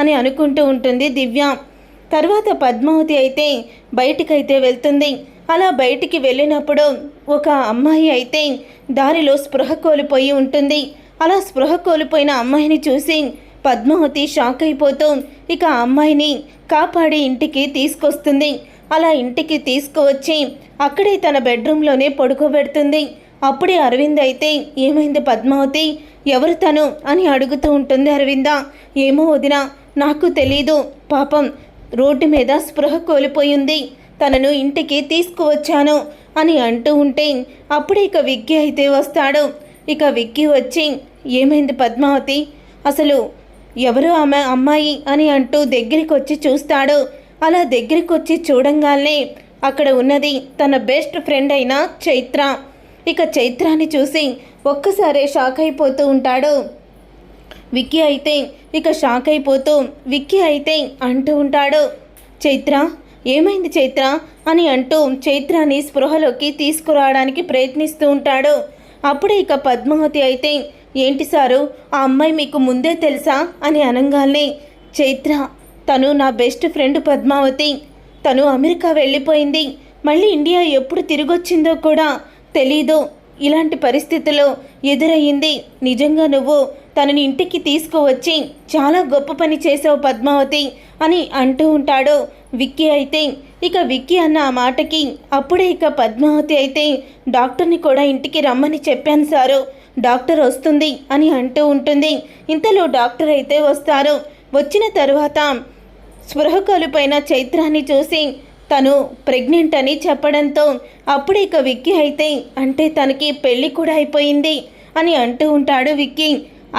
అని అనుకుంటూ ఉంటుంది దివ్య. తర్వాత పద్మావతి అయితే బయటికైతే వెళ్తుంది. అలా బయటికి వెళ్ళినప్పుడు ఒక అమ్మాయి అయితే దారిలో స్పృహ కోల్పోయి ఉంటుంది. అలా స్పృహ కోల్పోయిన అమ్మాయిని చూసి పద్మావతి షాక్ అయిపోతూ ఇక ఆ అమ్మాయిని కాపాడి ఇంటికి తీసుకొస్తుంది. అలా ఇంటికి తీసుకువచ్చి అక్కడే తన బెడ్రూమ్లోనే పడుకోబెడుతుంది. అప్పుడే అరవింద్ అయితే ఏమైంది పద్మావతి? ఎవరు తను అని అడుగుతూ ఉంటుంది అరవింద. ఏమో వదిన నాకు తెలీదు. పాపం రోడ్డు మీద స్పృహ కోల్పోయింది. తనను ఇంటికి తీసుకువచ్చాను అని అంటూ ఉంటే అప్పుడే ఇక విగ్గి అయితే వస్తాడు. ఇక విగ్గి వచ్చి ఏమైంది పద్మావతి? అసలు ఎవరు ఆమె అమ్మాయి? అని అంటూ దగ్గరికి వచ్చి చూస్తాడు. అలా దగ్గరికి వచ్చి చూడంగానే అక్కడ ఉన్నది తన బెస్ట్ ఫ్రెండ్ అయిన చైత్ర. ఇక చైత్రాన్ని చూసి ఒక్కసారే షాక్ అయిపోతూ ఉంటాడు. విక్కీ అయితే ఇక షాక్ అయిపోతూ విక్కీ అయితే అంటూ ఉంటాడు. చైత్ర ఏమైంది చైత్ర? అని అంటూ చైత్రాన్ని స్పృహలోకి తీసుకురావడానికి ప్రయత్నిస్తూ ఉంటాడు. అప్పుడే ఇక పద్మావతి అయితే ఏంటి సారు ఆ అమ్మాయి మీకు ముందే తెలుసా? అని అనగానే చైత్ర తను నా బెస్ట్ ఫ్రెండ్ పద్మావతి. తను అమెరికా వెళ్ళిపోయింది. మళ్ళీ ఇండియా ఎప్పుడు తిరిగొచ్చిందో కూడా తెలీదు. ఇలాంటి పరిస్థితిలో ఎదురయ్యింది నిజంగా నువ్వు. తనని ఇంటికి తీసుకువచ్చి చాలా గొప్ప పని చేసావు పద్మావతి అని అంటూ ఉంటాడు విక్కీ అయితే. ఇక విక్కీ అన్న ఆ మాటకి అప్పుడే ఇక పద్మావతి అయితే డాక్టర్ని కూడా ఇంటికి రమ్మని చెప్పాను సారు. డాక్టర్ వస్తుంది అని అంటూ ఉంటుంది. ఇంతలో డాక్టర్ అయితే వస్తారు. వచ్చిన తరువాత స్పృహ కోల్పోయిన చైత్రాన్ని చూసి తను ప్రెగ్నెంట్ అని చెప్పడంతో అప్పుడు ఇక విక్కీ అయితే అంటే తనకి పెళ్ళి కూడా అయిపోయింది అని అంటూ ఉంటాడు విక్కీ.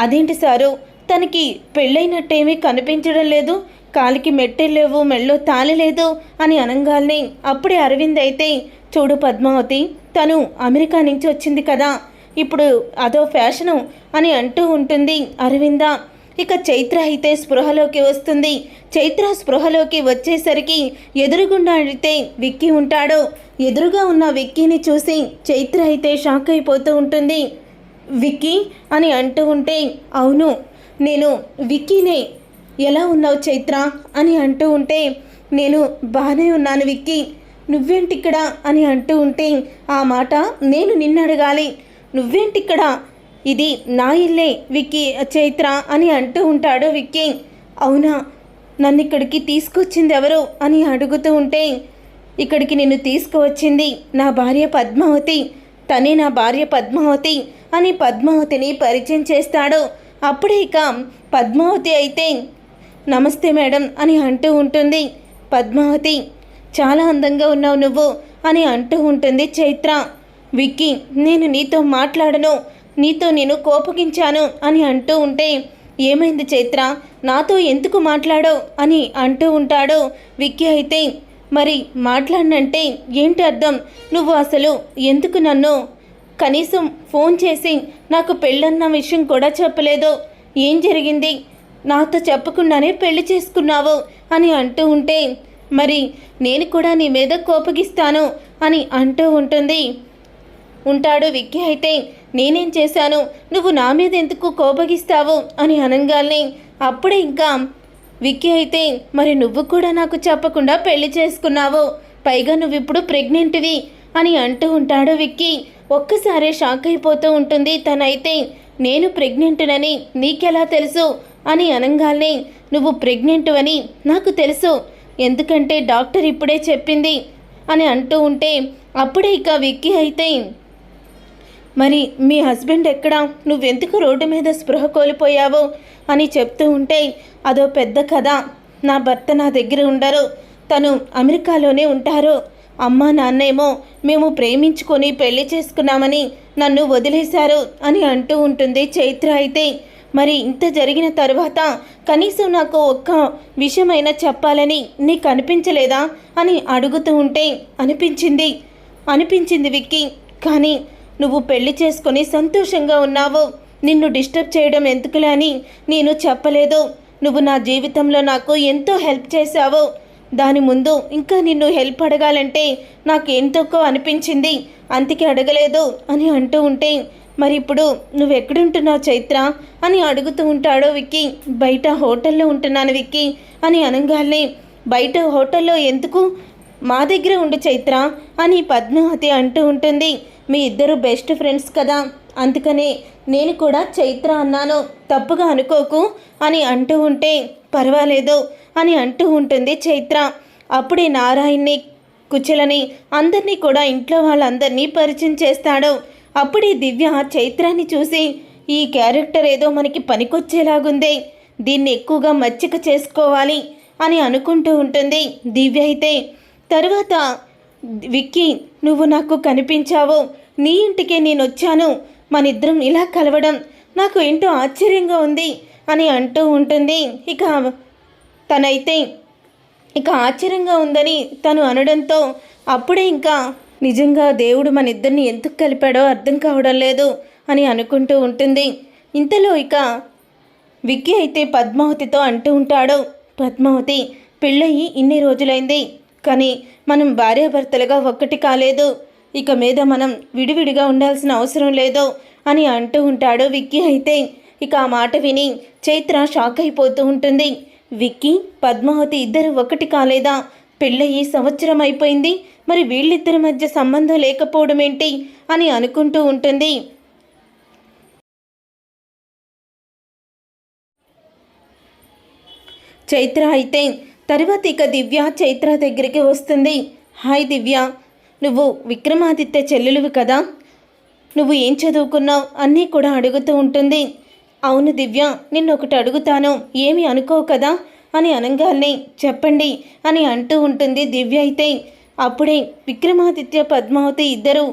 అదేంటి సారు తనకి పెళ్ళైనట్టేమీ కనిపించడం లేదు కాలికి మెట్టెలు లేవు మెళ్ళో తాళి లేదు అని అనగానే అప్పుడే అరవింద్ అయితే చూడు పద్మావతి తను అమెరికా నుంచి వచ్చింది కదా ఇప్పుడు అదో ఫ్యాషను అని అంటూ ఉంటుంది అరవింద. ఇక చైత్ర అయితే స్పృహలోకి వస్తుంది. చైత్ర స్పృహలోకి వచ్చేసరికి ఎదురుగుండా అడిగితే విక్కీ ఉంటాడు. ఎదురుగా ఉన్న విక్కీని చూసి చైత్ర అయితే షాక్ అయిపోతూ ఉంటుంది. విక్కీ అని అంటూ ఉంటే అవును నేను విక్కీనే. ఎలా ఉన్నావు చైత్ర? అని అంటూ ఉంటే నేను బాగానే ఉన్నాను విక్కీ. నువ్వేంటిక్కడ? అని అంటూ ఉంటే ఆ మాట నేను నిన్ను అడగాలి నువ్వేంటిక్కడ? ఇది నా ఇల్లే విక్కీ చైత్ర అని అంటూ ఉంటాడు విక్కీ. అవునా? నన్ను ఇక్కడికి తీసుకొచ్చింది ఎవరు అని అడుగుతూ ఉంటే ఇక్కడికి నిన్ను తీసుకువచ్చింది నా భార్య పద్మావతి. తనే నా భార్య పద్మావతి అని పద్మావతిని పరిచయం చేస్తాడు. అప్పుడే ఇక పద్మావతి అయితే నమస్తే మేడం అని అంటూ ఉంటుంది. పద్మావతి చాలా అందంగా ఉన్నావు నువ్వు అని అంటూ ఉంటుంది చైత్ర. విక్కీ నేను నీతో మాట్లాడను. నీతో నేను కోపగించాను అని అంటూ ఉంటే ఏమైంది చైత్ర? నాతో ఎందుకు మాట్లాడో అని అంటూ ఉంటాడు విక్కీ అయితే. మరి మాట్లాడినంటే ఏంటి అర్థం? నువ్వు అసలు ఎందుకు నన్ను కనీసం ఫోన్ చేసి నాకు పెళ్ళన్న విషయం కూడా చెప్పలేదు. ఏం జరిగింది? నాతో చెప్పకుండానే పెళ్ళి చేసుకున్నావు అని అంటూ ఉంటే మరి నేను కూడా నీ మీద కోపగిస్తాను అని అంటూ ఉంటుంది. ఉంటాడు విక్కీ అయితే. నేనేం చేశాను? నువ్వు నా మీద ఎందుకు కోపగిస్తావు? అని అనగానే అప్పుడే ఇంకా విక్కీ అయితే మరి నువ్వు కూడా నాకు చెప్పకుండా పెళ్ళి చేసుకున్నావు. పైగా నువ్వు ఇప్పుడు ప్రెగ్నెంట్వి అని అంటూ ఉంటాడు విక్కీ. ఒక్కసారే షాక్ అయిపోతూ ఉంటుంది. తనైతే నేను ప్రెగ్నెంట్నని నీకెలా తెలుసు? అని అనగానే నువ్వు ప్రెగ్నెంట్ అని నాకు తెలుసు. ఎందుకంటే డాక్టర్ ఇప్పుడే చెప్పింది అని అంటూ ఉంటే అప్పుడే ఇక విక్కీ అయితే మరి మీ హస్బెండ్ ఎక్కడా? నువ్వెందుకు రోడ్డు మీద స్పృహ కోల్పోయావు? అని చెప్తూ ఉంటే అదో పెద్ద కథ. నా భర్త నా దగ్గర ఉండరు. తను అమెరికాలోనే ఉంటారు. అమ్మ నాన్నేమో మేము ప్రేమించుకొని పెళ్ళి చేసుకున్నామని నన్ను వదిలేశారు అని అంటూ ఉంటుంది చైత్ర అయితే. మరి ఇంత జరిగిన తర్వాత కనీసం నాకు ఒక్క విషయమైనా చెప్పాలని నీకు అనిపించలేదా? అని అడుగుతూ ఉంటే అనిపించింది. అనిపించింది విక్కీ. కానీ నువ్వు పెళ్ళి చేసుకొని సంతోషంగా ఉన్నావు. నిన్ను డిస్టర్బ్ చేయడం ఎందుకులే అని నేను చెప్పలేదు. నువ్వు నా జీవితంలో నాకు ఎంతో హెల్ప్ చేశావు. దాని ముందు ఇంకా నిన్ను హెల్ప్ అడగాలంటే నాకు ఎంతకో అనిపించింది. అందుకే అడగలేదు అని అంటూ ఉంటే మరి ఇప్పుడు నువ్వు ఎక్కడుంటున్నావు చైత్ర? అని అడుగుతూ ఉంటాడో విక్కీ. బయట హోటల్లో ఉంటున్నాను విక్కీ అని అనగానే బయట హోటల్లో ఎందుకు? మా దగ్గర ఉండు చైత్ర అని పద్మావతి అంటూ ఉంటుంది. మీ ఇద్దరు బెస్ట్ ఫ్రెండ్స్ కదా. అందుకనే నేను కూడా చైత్ర అన్నాను. తప్పుగా అనుకోకు అని అంటూ ఉంటే పర్వాలేదు అని అంటూ ఉంటుంది చైత్ర. అప్పుడే నారాయణ్ని కుచలని అందరినీ కూడా ఇంట్లో వాళ్ళందరినీ పరిచయం చేస్తాడు. అప్పుడే దివ్య చైత్రాన్ని చూసి ఈ క్యారెక్టర్ ఏదో మనకి పనికొచ్చేలాగుందే. దీన్ని ఎక్కువగా మచ్చిక చేసుకోవాలి అని అనుకుంటూ ఉంటుంది దివ్య అయితే. తర్వాత విక్కీ నువ్వు నాకు కనిపించావు. నీ ఇంటికే నేను వచ్చాను మనిద్దరం ఇలా కలవడం నాకు ఏంటో ఆశ్చర్యంగా ఉంది అని అంటూ ఉంటుంది. ఇక తనైతే ఇక ఆశ్చర్యంగా ఉందని తను అనడంతో అప్పుడే ఇంకా నిజంగా దేవుడు మన ఇద్దరిని ఎందుకు కలిపాడో అర్థం కావడం లేదు అని అనుకుంటూ ఉంటుంది. ఇంతలో ఇక విక్కీ అయితే పద్మావతితో అంటూ ఉంటాడు. పద్మావతి పెళ్ళయి ఇన్ని రోజులైంది. కానీ మనం భార్యాభర్తలుగా ఒక్కటి కాలేదు. ఇక మీద మనం విడివిడిగా ఉండాల్సిన అవసరం లేదు అని అంటూ ఉంటాడు విక్కీ అయితే. ఇక ఆ మాట విని చైత్ర షాక్ అయిపోతూ ఉంటుంది. విక్కీ పద్మావతి ఇద్దరు ఒకటి కాలేదా? పెళ్ళయి సంవత్సరం అయిపోయింది. మరి వీళ్ళిద్దరి మధ్య సంబంధం లేకపోవడం ఏంటి అని అనుకుంటూ ఉంటుంది. చైత్ర అయితే తర్వాత ఇక దివ్య చైత్ర దగ్గరికి వస్తుంది. హాయ్ దివ్య నువ్వు విక్రమాదిత్య చెల్లెలువి కదా? నువ్వు ఏం చదువుకున్నావు? అన్నీ కూడా అడుగుతూ ఉంటుంది. అవును దివ్య నిన్ను ఒకటి అడుగుతాను. ఏమి అనుకోవు కదా? అని అనగానే చెప్పండి అని అంటూ ఉంటుంది దివ్య అయితే. అప్పుడే విక్రమాదిత్య పద్మావతి ఇద్దరు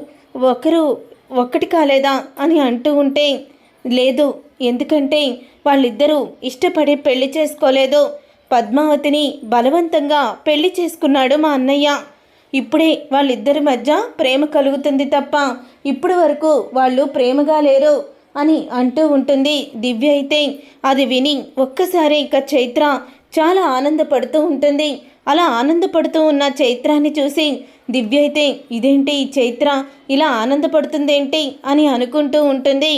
ఒకరు ఒక్కటి కాలేదా? అని అంటూ ఉంటే లేదు. ఎందుకంటే వాళ్ళిద్దరూ ఇష్టపడి పెళ్ళి చేసుకోలేదు. పద్మావతిని బలవంతంగా పెళ్ళి చేసుకున్నాడు మా అన్నయ్య. ఇప్పుడే వాళ్ళిద్దరి మధ్య ప్రేమ కలుగుతుంది తప్ప ఇప్పటి వరకు వాళ్ళు ప్రేమగా లేరు అని అంటూ ఉంటుంది దివ్య అయితే. అది విని ఒక్కసారి ఇక చైత్ర చాలా ఆనందపడుతూ ఉంటుంది. అలా ఆనందపడుతూ ఉన్న చైత్రాన్ని చూసి దివ్య అయితే ఇదేంటి ఈ చైత్ర? ఇలా ఆనందపడుతుందేంటి? అని అనుకుంటూ ఉంటుంది.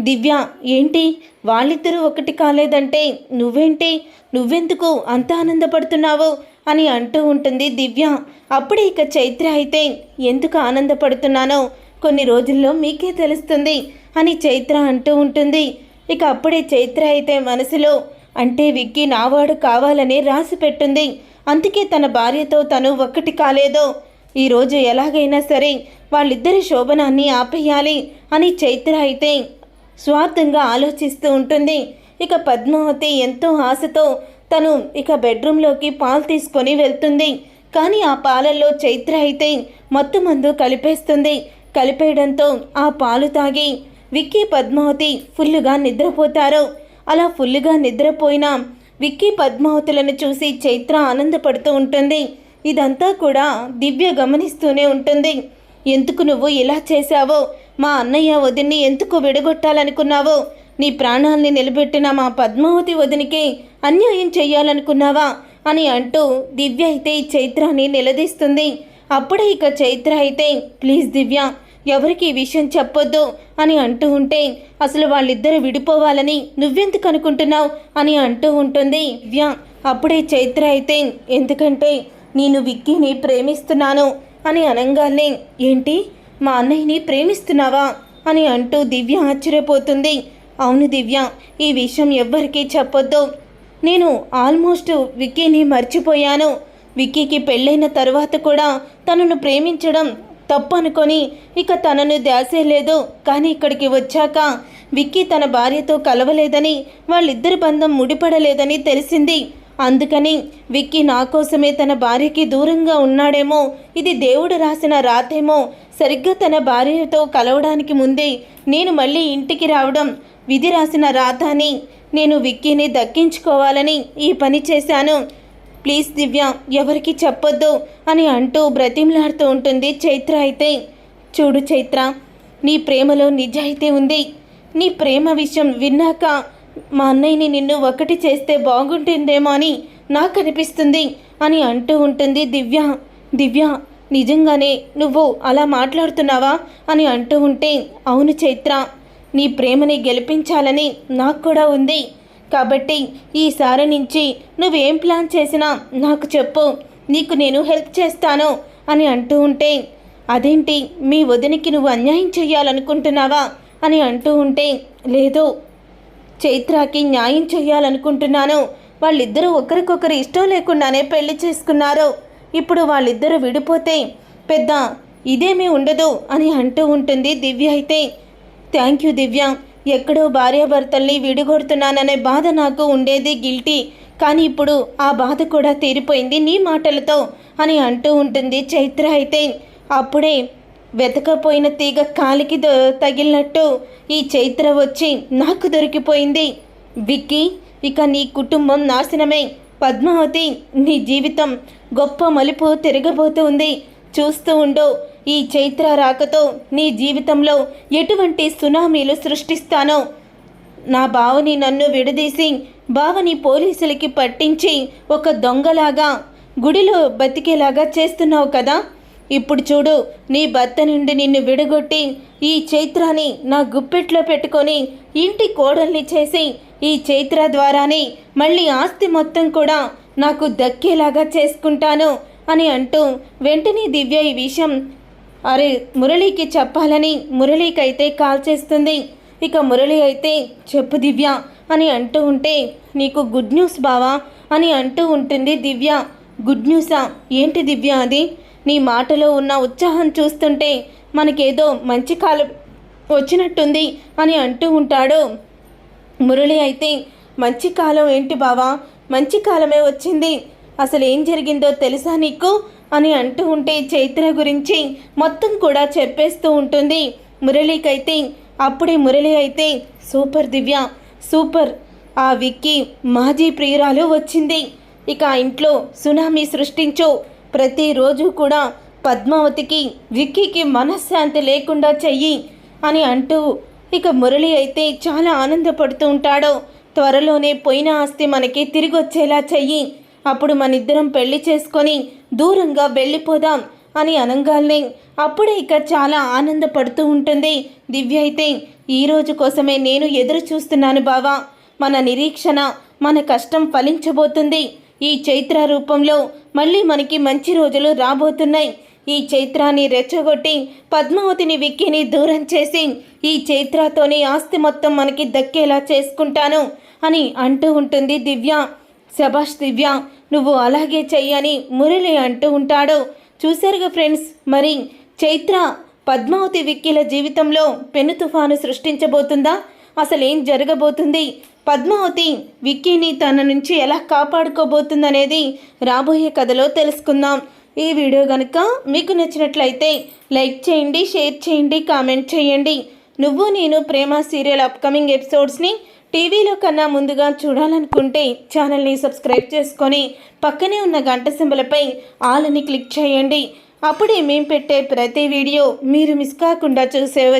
దివ్య ఏంటి? వాళ్ళిద్దరూ ఒకటి కాలేదంటే నువ్వేంటి? నువ్వెందుకు అంత ఆనందపడుతున్నావు? అని అంటూ ఉంటుంది దివ్య. అప్పుడే ఇక చైత్ర అయితే ఎందుకు ఆనందపడుతున్నానో? కొన్ని రోజుల్లో మీకే తెలుస్తుంది అని చైత్ర అంటూ ఉంటుంది. ఇక అప్పుడే చైత్ర అయితే మనసులో అంటే విక్కీ నావాడు కావాలని రాసి పెట్టింది. అందుకే తన భార్యతో తను ఒక్కటి కాలేదో. ఈరోజు ఎలాగైనా సరే వాళ్ళిద్దరి శోభనాన్ని ఆపేయాలి అని చైత్ర అయితే స్వార్థంగా ఆలోచిస్తూ ఉంటుంది. ఇక పద్మావతి ఎంతో ఆశతో తను ఇక బెడ్రూమ్లోకి పాలు తీసుకొని వెళ్తుంది. కానీ ఆ పాలల్లో చైత్ర అయితే మత్తు మందు కలిపేస్తుంది. కలిపేయడంతో ఆ పాలు తాగి విక్కీ పద్మావతి ఫుల్లుగా నిద్రపోతారు. అలా ఫుల్లుగా నిద్రపోయిన విక్కీ పద్మావతులను చూసి చైత్ర ఆనందపడుతూ ఉంటుంది. ఇదంతా కూడా దివ్య గమనిస్తూనే ఉంటుంది. ఎందుకు నువ్వు ఇలా చేశావో? మా అన్నయ్య వదిన్ని ఎందుకు విడగొట్టాలనుకున్నావో? నీ ప్రాణాల్ని నిలబెట్టిన మా పద్మావతి వదినికి అన్యాయం చెయ్యాలనుకున్నావా? అని అంటూ దివ్య అయితే ఈ చైత్రాన్ని నిలదీస్తుంది. అప్పుడే ఇక చైత్ర అయితే ప్లీజ్ దివ్య ఎవరికి ఈ విషయం చెప్పొద్దు అని అంటూ ఉంటే అసలు వాళ్ళిద్దరు విడిపోవాలని నువ్వెందుకు అనుకుంటున్నావు? అని అంటూ ఉంటుంది దివ్య. అప్పుడే చైత్ర అయితే ఎందుకంటే నేను విక్కీని ప్రేమిస్తున్నాను. అని అనగానే ఏంటి? మా అన్నయ్యని ప్రేమిస్తున్నావా? అని అంటూ దివ్య ఆశ్చర్యపోతుంది. అవును దివ్య ఈ విషయం ఎవ్వరికీ చెప్పొద్దు. నేను ఆల్మోస్ట్ విక్కీని మర్చిపోయాను. విక్కీకి పెళ్ళైన తర్వాత కూడా తనను ప్రేమించడం తప్పు అనుకొని ఇక తనను దాసే లేదు కానీ ఇక్కడికి వచ్చాక విక్కీ తన భార్యతో కలవలేదని వాళ్ళిద్దరి బంధం ముడిపడలేదని తెలిసింది. అందుకని విక్కీ నా కోసమే తన భార్యకి దూరంగా ఉన్నాడేమో ఇది దేవుడు రాసిన రాతేమో. సరిగ్గా తన భార్యతో కలవడానికి ముందే నేను మళ్ళీ ఇంటికి రావడం విధి రాసిన రాత అని నేను విక్కీని దక్కించుకోవాలని ఈ పని చేశాను. ప్లీజ్ దివ్య ఎవరికి చెప్పొద్దు అని అంటూ బ్రతిమలాడుతూ ఉంటుంది చైత్ర అయితే. చూడు చైత్ర నీ ప్రేమలో నిజాయితీ ఉంది. నీ ప్రేమ విషయం విన్నాక మా అన్నయ్యని నిన్ను ఒకటి చేస్తే బాగుంటుందేమో అని నాకు అనిపిస్తుంది అని అంటూ ఉంటుంది దివ్య. దివ్య నిజంగానే నువ్వు అలా మాట్లాడుతున్నావా అని అంటూ ఉంటే అవును చైత్ర నీ ప్రేమని గెలిపించాలని నాకు కూడా ఉంది. కాబట్టి ఈసారి నుంచి నువ్వేం ప్లాన్ చేసినా నాకు చెప్పు నీకు నేను హెల్ప్ చేస్తాను అని అంటూ ఉంటే అదేంటి మీ వదినికి నువ్వు అన్యాయం చేయాలనుకుంటున్నావా అని అంటూ ఉంటే లేదు చైత్రకి న్యాయం చేయాలనుకుంటున్నాను వాళ్ళిద్దరూ ఒకరికొకరు ఇష్టం లేకుండానే పెళ్ళి చేసుకున్నారు. ఇప్పుడు వాళ్ళిద్దరూ విడిపోతే పెద్ద ఇదేమీ ఉండదు అని అంటూ ఉంటుంది దివ్య అయితే. Thank you Divya. ఎక్కడో భార్యాభర్తల్ని విడిగొడుతున్నాననే బాధ నాకు ఉండేది గిల్టీ. కానీ ఇప్పుడు ఆ బాధ కూడా తీరిపోయింది నీ మాటలతో అని అంటూ ఉంటుంది చైత్ర అయితే. అప్పుడే వెతకపోయిన తీగ కాలికి తగిలినట్టు ఈ చైత్ర వచ్చి నాకు దొరికిపోయింది. విక్కీ ఇక నీ కుటుంబం నాశనమే. పద్మావతి నీ జీవితం గొప్ప మలుపు తిరగబోతుంది చూస్తూ ఉండు ఈ చైత్ర రాకతో నీ జీవితంలో ఎటువంటి సునామీలు సృష్టిస్తానో. నా బావని నన్ను విడదీసి బావని పోలీసులకి పట్టించి ఒక దొంగలాగా గుడిలో బతికేలాగా చేస్తున్నావు కదా? ఇప్పుడు చూడు నీ భర్త నుండి నిన్ను విడగొట్టి ఈ చైత్రాన్ని నా గుప్పెట్లో పెట్టుకొని ఇంటి కోడల్ని చేసి ఈ చైత్ర ద్వారానే మళ్ళీ ఆస్తి మొత్తం కూడా నాకు దక్కేలాగా చేసుకుంటాను అని అంటూ వెంటనే దివ్య ఈ విషయం అరే మురళీకి చెప్పాలని మురళీకైతే కాల్ చేస్తుంది. ఇక మురళి అయితే చెప్పు దివ్య అని అంటూ ఉంటే నీకు గుడ్ న్యూస్ బావా అని అంటూ ఉంటుంది దివ్య. గుడ్ న్యూసా? ఏంటి దివ్య అది? నీ మాటలో ఉన్న ఉత్సాహం చూస్తుంటే మనకేదో మంచి కాలం వచ్చినట్టుంది అని అంటూ ఉంటాడు. మురళి అయితే మంచి కాలం ఏంటి బావా? మంచి కాలమే వచ్చింది. అసలు ఏం జరిగిందో తెలుసా నీకు? అని అంటూ ఉంటే చైత్ర గురించి మొత్తం కూడా చెప్పేస్తూ ఉంటుంది. మురళికైతే అప్పుడే మురళి అయితే సూపర్ దివ్య సూపర్ ఆ విక్కి మాజీ ప్రియురాలు వచ్చింది. ఇక ఇంట్లో సునామీ సృష్టించు ప్రతిరోజు కూడా పద్మావతికి విక్కీకి మనశ్శాంతి లేకుండా చెయ్యి అని అంటూ ఇక మురళి అయితే చాలా ఆనందపడుతూ ఉంటాడు. త్వరలోనే పోయిన ఆస్తి మనకి తిరిగి వచ్చేలా చెయ్యి. అప్పుడు మనిద్దరం పెళ్ళి చేసుకొని దూరంగా వెళ్ళిపోదాం అని అనంగాల్నే అప్పుడే ఇక చాలా ఆనందపడుతూ ఉంటుంది. దివ్య అయితే ఈ రోజు కోసమే నేను ఎదురు చూస్తున్నాను బావా. మన నిరీక్షణ మన కష్టం ఫలించబోతుంది. ఈ చైత్ర రూపంలో మళ్ళీ మనకి మంచి రోజులు రాబోతున్నాయి. ఈ చైత్రాన్ని రెచ్చగొట్టి పద్మావతిని విక్కిని దూరం చేసి ఈ చైత్రతోని ఆస్తి మొత్తం మనకి దక్కేలా చేసుకుంటాను అని అంటూ ఉంటుంది దివ్య. శభాష్ దివ్య నువ్వు అలాగే చెయ్యని మురళి అంటూ ఉంటాడు. చూశారుగా ఫ్రెండ్స్ మరి చైత్ర పద్మావతి విక్కీల జీవితంలో పెను తుఫాను సృష్టించబోతుందా? అసలేం జరగబోతుంది? పద్మావతి విక్కీని తన నుంచి ఎలా కాపాడుకోబోతుందనేది రాబోయే కథలో తెలుసుకుందాం. ఈ వీడియో కనుక మీకు నచ్చినట్లయితే లైక్ చేయండి షేర్ చేయండి కామెంట్ చేయండి. నువ్వు నేను ప్రేమ సీరియల్ అప్కమింగ్ ఎపిసోడ్స్ని టీవీలో కన్నా ముందుగా చూడాలనుకుంటే ఛానల్ని సబ్స్క్రైబ్ చేసుకొని పక్కనే ఉన్న గంట సింబలపై ఆల్ని క్లిక్ చేయండి. అప్పుడే మేము పెట్టే ప్రతి వీడియో మీరు మిస్ కాకుండా చూసేవచ్చు